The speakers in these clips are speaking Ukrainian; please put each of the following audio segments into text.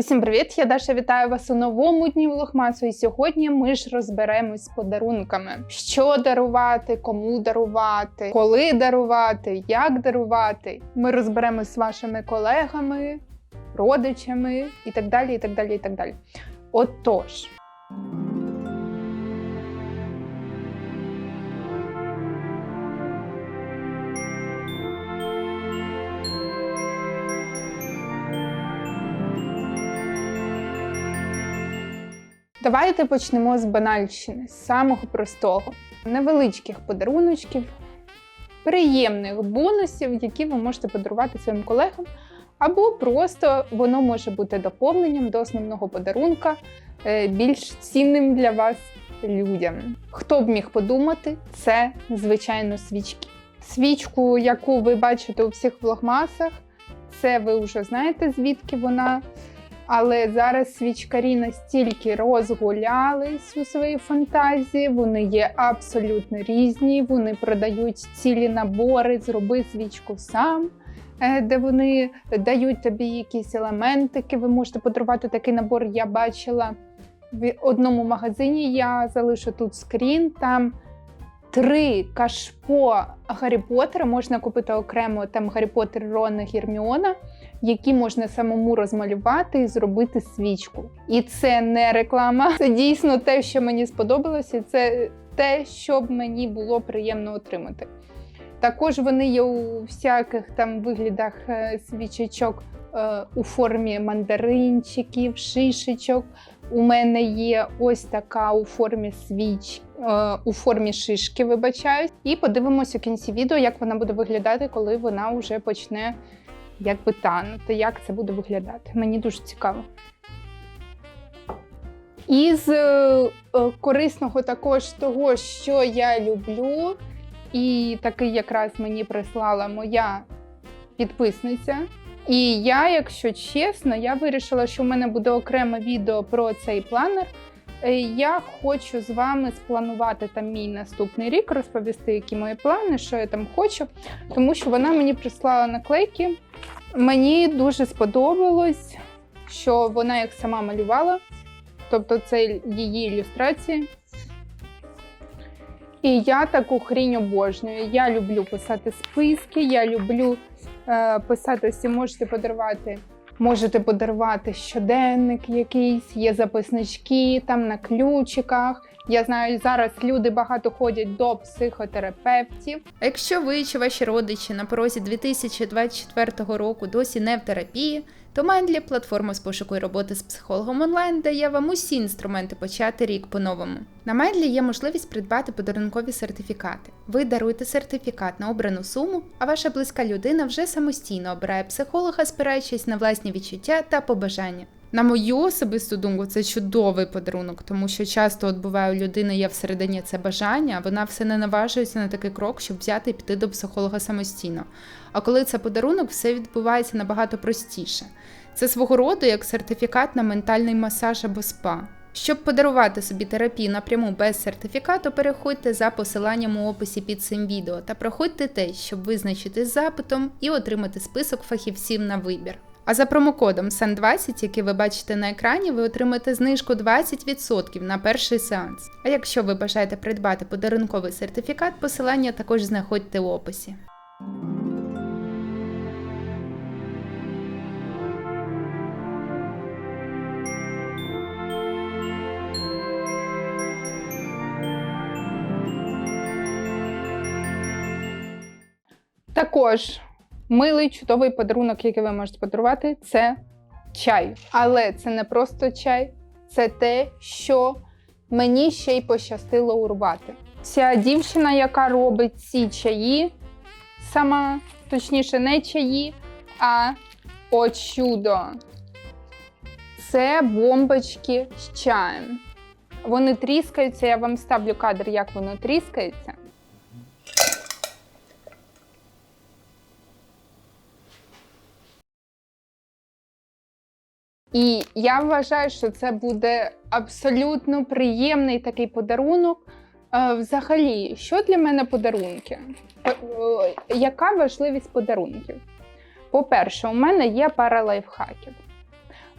Усім привіт! Я Даша вітаю вас у новому дні Лохмасу. І сьогодні ми ж розберемось з подарунками: що дарувати, кому дарувати, коли дарувати, як дарувати. Ми розберемось з вашими колегами, родичами і так далі. І так далі, і так далі. Отож. Давайте почнемо з банальщини, з самого простого, невеличких подаруночків, приємних бонусів, які ви можете подарувати своїм колегам, або просто воно може бути доповненням до основного подарунка, е, більш цінним для вас людям. Хто б міг подумати, це звичайно свічки. Свічку, яку ви бачите у всіх влогмасах, це ви вже знаєте, звідки вона. Але зараз свічкарі настільки розгулялись у своїй фантазії, вони є абсолютно різні. Вони продають цілі набори, зроби свічку сам, е, де вони дають тобі якісь елементики. Ви можете подарувати такий набор. Я бачила в одному магазині. Я залишу тут скрін. Там три кашпо Гаррі Поттера можна купити окремо там Гаррі Поттер, Рона, Герміона які можна самому розмалювати і зробити свічку. І це не реклама, це дійсно те, що мені сподобалося, це те, що б мені було приємно отримати. Також вони є у всяких там виглядах е, свічечок е, у формі мандаринчиків, шишечок. У мене є ось така у формі свіч, е, у формі шишки, вибачаюсь. І подивимося у кінці відео, як вона буде виглядати, коли вона вже почне якби танути, як це буде виглядати. Мені дуже цікаво. Із е, е, корисного також того, що я люблю, і такий якраз мені прислала моя підписниця. І я, якщо чесно, я вирішила, що в мене буде окреме відео про цей планер. Е, Я хочу з вами спланувати там мій наступний рік, розповісти, які мої плани, що я там хочу, тому що вона мені прислала наклейки. Мені дуже сподобалось, що вона їх сама малювала, тобто це її ілюстрації. І я таку хрінь обожнюю. Я люблю писати списки, я люблю е, писати, всі можете подарувати. Можете подарувати щоденник якийсь, є записнички там на ключиках. Я знаю, зараз люди багато ходять до психотерапевтів. Якщо ви чи ваші родичі на порозі 2024 року досі не в терапії, то Mindly – платформа з пошуку і роботи з психологом онлайн дає вам усі інструменти почати рік по-новому. На Mindly є можливість придбати подарункові сертифікати. Ви даруєте сертифікат на обрану суму, а ваша близька людина вже самостійно обирає психолога, спираючись на власні відчуття та побажання. На мою особисту думку, це чудовий подарунок, тому що часто от буває у людини є всередині це бажання, вона все не наважується на такий крок, щоб взяти і піти до психолога самостійно. А коли це подарунок, все відбувається набагато простіше. Це свого роду як сертифікат на ментальний масаж або спа. Щоб подарувати собі терапію напряму без сертифікату, переходьте за посиланням у описі під цим відео та проходьте тест, щоб визначити запитом і отримати список фахівців на вибір. А за промокодом SAN20, який ви бачите на екрані, ви отримаєте знижку 20% на перший сеанс. А якщо ви бажаєте придбати подарунковий сертифікат, посилання також знаходьте в описі. Також милий чудовий подарунок, який ви можете подарувати, це чай. Але це не просто чай, це те, що мені ще й пощастило урвати. Ця дівчина, яка робить ці чаї, сама, точніше, не чаї, а о чудо. Це бомбочки з чаєм. Вони тріскаються, я вам ставлю кадр, як воно тріскається. І я вважаю, що це буде абсолютно приємний такий подарунок. Е, Взагалі, що для мене подарунки? Е, Яка важливість подарунків? По-перше, у мене є пара лайфхаків.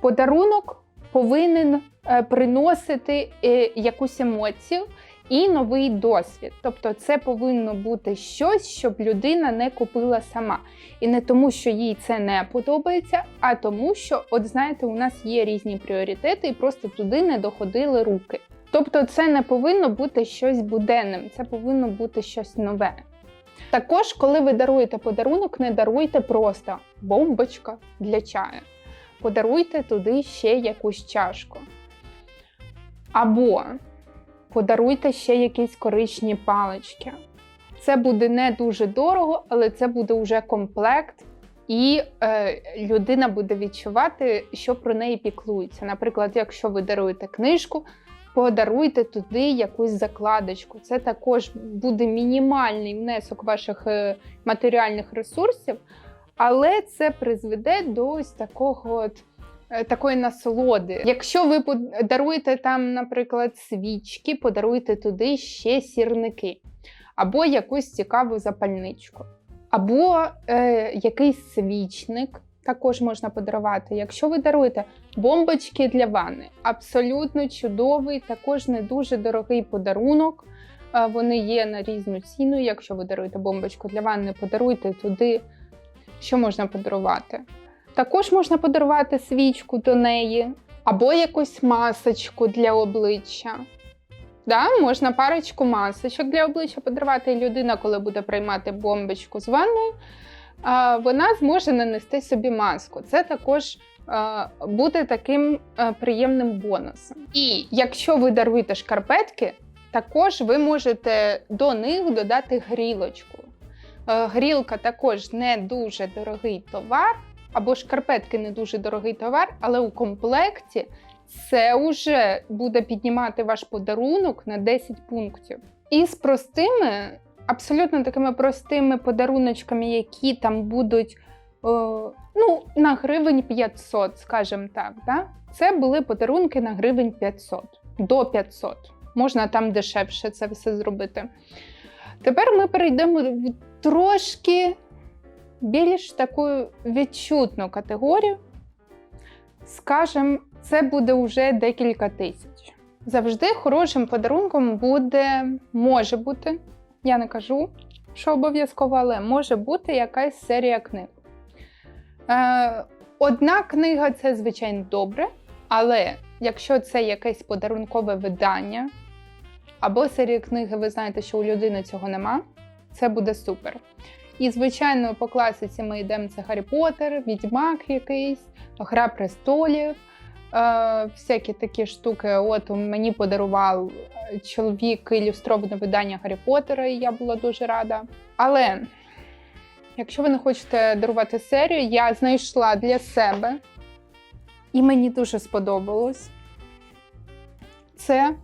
Подарунок повинен е, приносити якусь емоцію і новий досвід. Тобто, це повинно бути щось, щоб людина не купила сама. І не тому, що їй це не подобається, а тому, що, от знаєте, у нас є різні пріоритети, і просто туди не доходили руки. Тобто, це не повинно бути щось буденним, це повинно бути щось нове. Також, коли ви даруєте подарунок, не даруйте просто бомбочка для чаю. Подаруйте туди ще якусь чашку. Або подаруйте ще якісь коричні палички. Це буде не дуже дорого, але це буде вже комплект, і е, людина буде відчувати, що про неї піклується. Наприклад, якщо ви даруєте книжку, подаруйте туди якусь закладочку. Це також буде мінімальний внесок ваших е, матеріальних ресурсів, але це призведе до ось такого от. Е, Такої насолоди. Якщо ви подаруєте там, наприклад, свічки, подаруйте туди ще сірники, або якусь цікаву запальничку, або е, якийсь свічник також можна подарувати. Якщо ви даруєте бомбочки для ванни, абсолютно чудовий, також не дуже дорогий подарунок. Е, Вони є на різну ціну. Якщо ви даруєте бомбочку для ванни, подаруйте туди, що можна подарувати. Також можна подарувати свічку до неї, або якусь масочку для обличчя. Да, можна парочку масочок для обличчя подарувати. І людина, коли буде приймати бомбочку з ванною, вона зможе нанести собі маску. Це також буде таким приємним бонусом. І якщо ви даруєте шкарпетки, також ви можете до них додати грілочку. Е, Грілка також не дуже дорогий товар, або шкарпетки не дуже дорогий товар, але у комплекті це вже буде піднімати ваш подарунок на 10 пунктів. І з простими, абсолютно такими простими подаруночками, які там будуть е, ну, на гривень 500, скажімо так. Да? Це були подарунки на гривень 500 до 500. Можна там дешевше це все зробити. Тепер ми перейдемо в трошки більш таку відчутну категорію. Скажем, це буде вже декілька тисяч. Завжди хорошим подарунком буде, може бути, я не кажу, що обов'язково, але може бути якась серія книг. Е, одна книга це, звичайно, добре, але якщо це якесь подарункове видання, або серія книги, ви знаєте, що у людини цього нема, це буде супер. І, звичайно, по класиці ми йдемо це Гаррі Поттер, Відьмак якийсь, Гра престолів, е, всякі такі штуки. От мені подарував е, чоловік ілюстроване видання Гаррі Поттера, і я була дуже рада. Але якщо ви не хочете дарувати серію, я знайшла для себе, і мені дуже сподобалось. Це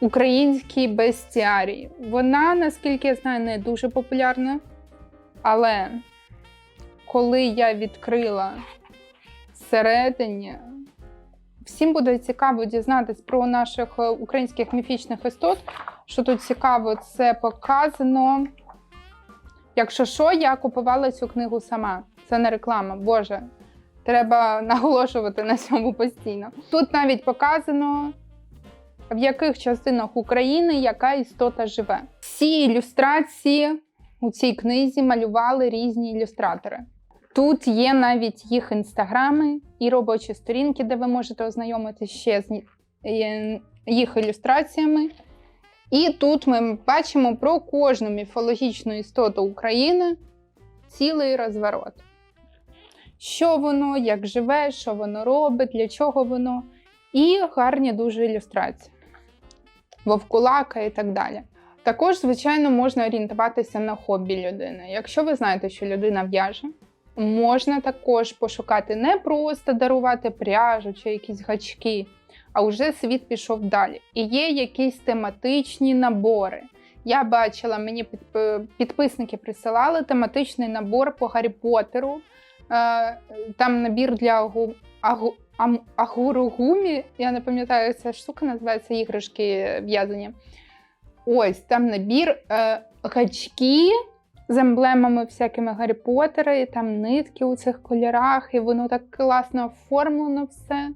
український бестіарій. Вона, наскільки я знаю, не дуже популярна. Але коли я відкрила всередині, всім буде цікаво дізнатись про наших е, українських міфічних істот. Що тут цікаво, це показано. Якщо що, я купувала цю книгу сама. Це не реклама, Боже. Треба наголошувати на цьому постійно. Тут навіть показано, в яких частинах України яка істота живе. Всі ілюстрації у цій книзі малювали різні ілюстратори. Тут є навіть їх інстаграми і робочі сторінки, де ви можете ознайомитися ще з е, їх ілюстраціями. І тут ми бачимо про кожну міфологічну істоту України цілий розворот. Що воно, як живе, що воно робить, для чого воно. І гарні дуже ілюстрації. Вовкулака і так далі. Також, звичайно, можна орієнтуватися на хобі людини. Якщо ви знаєте, що людина в'яже, можна також пошукати не просто дарувати пряжу чи якісь гачки, а вже світ пішов далі. І є якісь тематичні набори. Я бачила, мені підписники присилали тематичний набор по Гаррі Поттеру. Е, Там набір для агу, агу, агуругумі. Я не пам'ятаю, ця штука називається іграшки в'язані. Ось там набір е, гачки з емблемами всякими Гаррі Поттера, і там нитки у цих кольорах, і воно так класно оформлено все.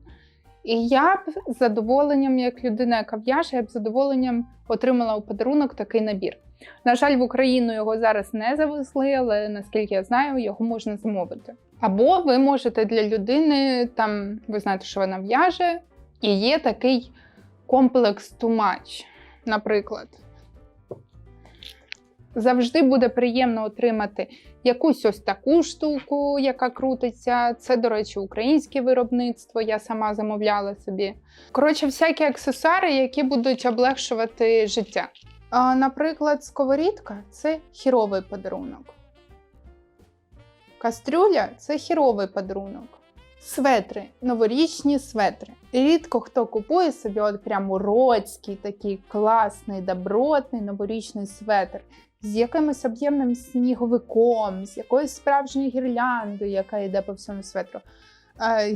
І я б з задоволенням, як людина, яка в'яже, я б з задоволенням отримала у подарунок такий набір. На жаль, в Україну його зараз не завезли, але наскільки я знаю, його можна замовити. Або ви можете для людини, там ви знаєте, що вона в'яже, і є такий комплекс тумач, наприклад. Завжди буде приємно отримати якусь ось таку штуку, яка крутиться. Це, до речі, українське виробництво. Я сама замовляла собі. Коротше, всякі аксесуари, які будуть облегшувати життя. Наприклад, сковорідка це хіровий подарунок. Кастрюля це хіровий подарунок. Светри, новорічні светри. Рідко хто купує собі от прям уродський, такий класний, добротний новорічний светр з якимось об'ємним сніговиком, з якоюсь справжньою гірляндою, яка йде по всьому светру,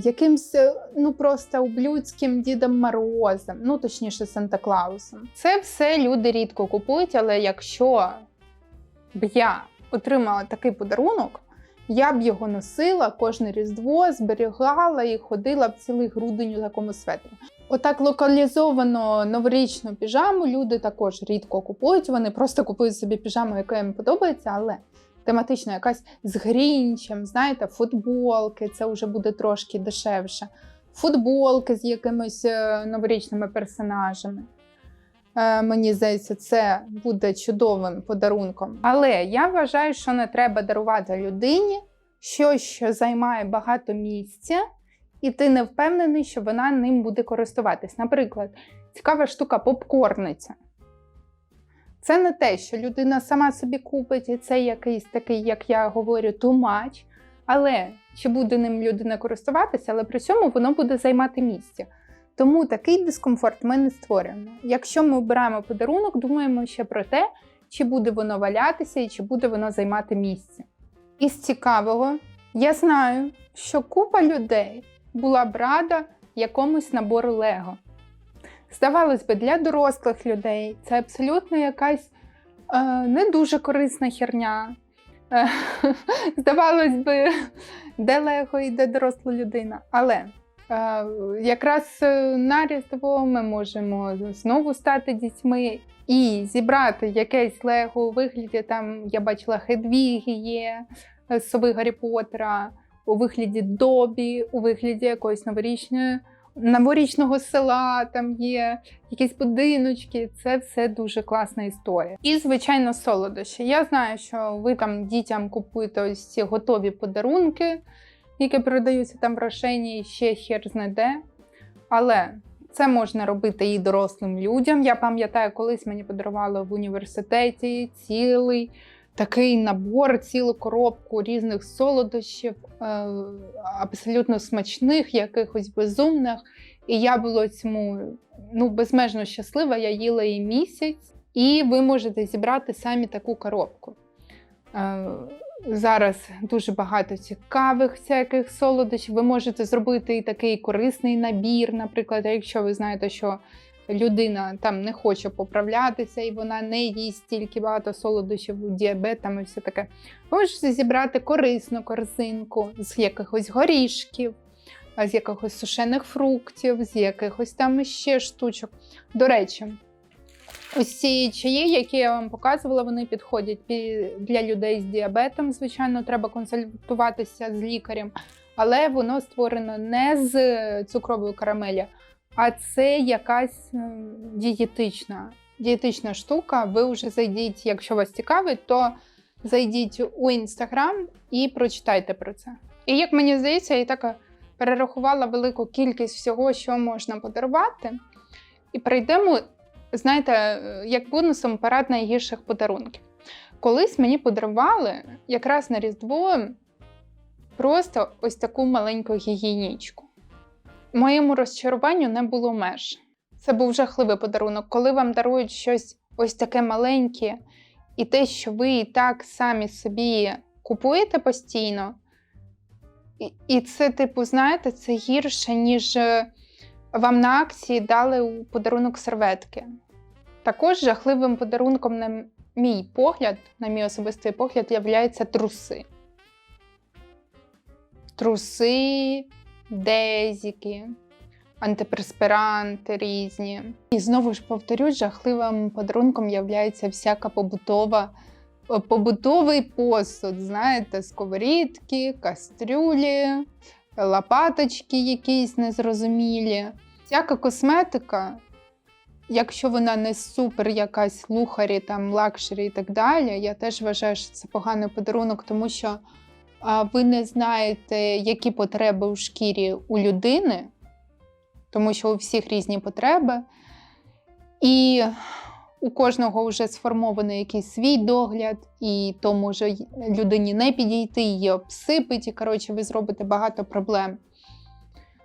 якимсь е, ну просто ублюдським Дідом Морозом, ну точніше Санта Клаусом. Це все люди рідко купують, але якщо б я отримала такий подарунок, я б його носила кожне різдво, зберігала і ходила б цілий грудень у такому светрі. Отак локалізовано новорічну піжаму люди також рідко купують. Вони просто купують собі піжаму, яка їм подобається, але тематично якась з грінчем, знаєте, футболки, це вже буде трошки дешевше. Футболки з якимись е, новорічними персонажами. Е, Мені здається, це буде чудовим подарунком. Але я вважаю, що не треба дарувати людині щось, що займає багато місця, і ти не впевнений, що вона ним буде користуватись. Наприклад, цікава штука попкорниця. Це не те, що людина сама собі купить, і це якийсь такий, як я говорю, тумач. Але чи буде ним людина користуватися, але при цьому воно буде займати місце. Тому такий дискомфорт ми не створюємо. Якщо ми обираємо подарунок, думаємо ще про те, чи буде воно валятися і чи буде воно займати місце. Із цікавого, я знаю, що купа людей була б рада якомусь набору Лего. Здавалось би, для дорослих людей це абсолютно якась е, не дуже корисна херня. Е, здавалось би, де Лего і де доросла людина. Але якраз е, на Різдво ми можемо знову стати дітьми і зібрати якесь Лего у вигляді. Там я бачила Хедвіги є е, сови Гаррі Поттера, у вигляді Добі, у вигляді якоїсь новорічної. Новорічного села там є якісь будиночки. Це все дуже класна історія. І, звичайно, солодощі. Я знаю, що ви там дітям купуєте ось ці готові подарунки, які продаються там в Рошені, ще хер знайде. Але це можна робити і дорослим людям. Я пам'ятаю, колись мені подарували в університеті цілий такий набор, цілу коробку різних солодощів, е, абсолютно смачних, якихось безумних. І я була цьому ну, безмежно щаслива. Я їла її місяць, і ви можете зібрати самі таку коробку. Е, Зараз дуже багато цікавих всяких солодощів. Ви можете зробити і такий корисний набір, наприклад, якщо ви знаєте, що людина там не хоче поправлятися і вона не їсть стільки багато солодощів, діабет і все таке. Ви можете зібрати корисну корзинку з якихось горішків, з якихось сушених фруктів, з якихось там ще штучок. До речі, ось ці чаї, які я вам показувала, вони підходять для людей з діабетом. Звичайно, треба консультуватися з лікарем, але воно створено не з цукрової карамелі, а це якась дієтична, дієтична штука. Ви вже зайдіть, якщо вас цікавить, то зайдіть у інстаграм і прочитайте про це. І як мені здається, я так перерахувала велику кількість всього, що можна подарувати. І перейдемо, знаєте, як бонусом парад найгірших подарунків. Колись мені подарували якраз на Різдво просто ось таку маленьку гігієнічку. Моєму розчаруванню не було меж. Це був жахливий подарунок, коли вам дарують щось ось таке маленьке, і те, що ви і так самі собі купуєте постійно. І, і це, типу, знаєте, це гірше, ніж е, вам на акції дали у подарунок серветки. Також жахливим подарунком на, мій погляд, на мій особистий погляд, являються труси. Труси, дезіки, антиперспиранти різні. І знову ж повторюсь, жахливим подарунком являється всяка побутова, е, побутовий посуд, знаєте, сковорідки, кастрюлі, лопаточки якісь незрозумілі. Всяка косметика, якщо вона не супер якась лухарі, там лакшері і так далі, я теж вважаю, що це поганий подарунок, тому що а, ви не знаєте, які потреби у шкірі у людини, тому що у всіх різні потреби. І у кожного вже сформований якийсь свій догляд, і то може людині не підійти, її обсипить, і коротше, ви зробите багато проблем.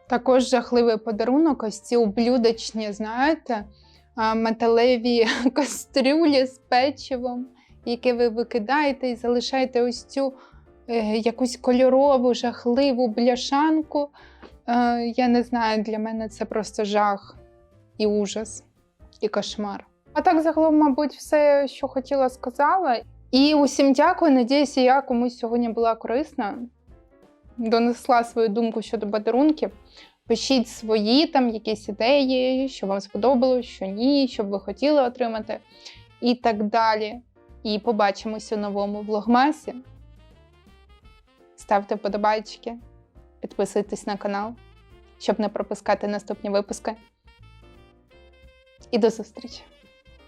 Також жахливий подарунок, ось ці ублюдочні, знаєте, металеві кастрюлі з печивом, які ви викидаєте і залишаєте ось цю е, якусь кольорову, жахливу бляшанку. Е, я не знаю, для мене це просто жах і ужас, і кошмар. А так, загалом, мабуть, все, що хотіла, сказала. І усім дякую. Надіюся, я комусь сьогодні була корисна, донесла свою думку щодо подарунків. Пишіть свої там якісь ідеї, що вам сподобалось, що ні, що б ви хотіли отримати, і так далі. І побачимось у новому влогмасі. Ставте вподобайки, підписуйтесь на канал, щоб не пропускати наступні випуски. І до зустрічі!